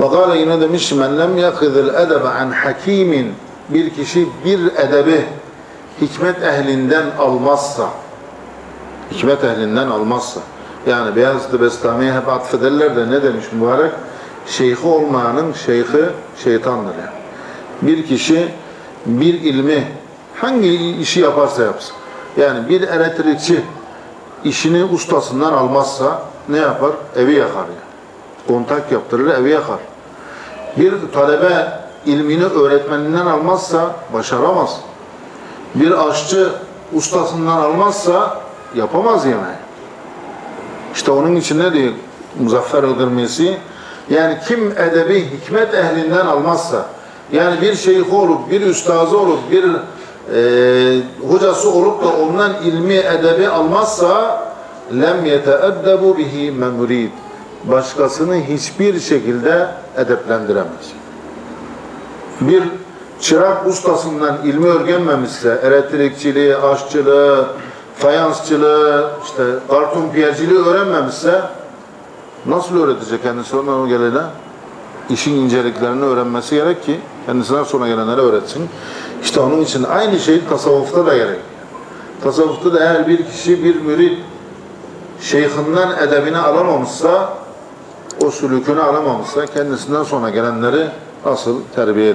Ve gâle yine demiş men lem yakıdıl edebe an hakimin bir kişi bir edebi hikmet ehlinden almazsa hikmet ehlinden almazsa yani Beyazıt-ı Bestami'ye hep atfederler de ne demiş mübarek? Şeyhi olmayanın şeyhi şeytandır yani. Bir kişi bir ilmi hangi işi yaparsa yapsın. Yani bir elektrikçi işini ustasından almazsa ne yapar? Evi yakar yani. Kontak yaptırır, evi yakar. Bir talebe ilmini öğretmeninden almazsa başaramaz. Bir aşçı ustasından almazsa yapamaz yemeği. İşte onun için ne diyor Muzaffer Ilgırmisi? Yani kim edebi hikmet ehlinden almazsa, yani bir şeyh olup, bir üstazı olup, bir e, hocası olup da ondan ilmi edebi almazsa lem yeteeddebu bihi memurid. Başkasını hiçbir şekilde edeplendiremez. Bir çırak ustasından ilmi öğrenmemişse, elektrikçiliği, aşçılığı, fayansçılığı, işte karton piyerciliği öğrenmemişse nasıl öğretecek kendisi ondan o gelene? İşin inceliklerini öğrenmesi gerek ki kendisinden sonra gelenlere öğretsin. İşte onun için aynı şey tasavvufta da gerek. Tasavvufta da eğer bir kişi bir mürid şeyhinden edebini alamamışsa o sülükünü alamamışsa kendisinden sonra gelenleri nasıl terbiye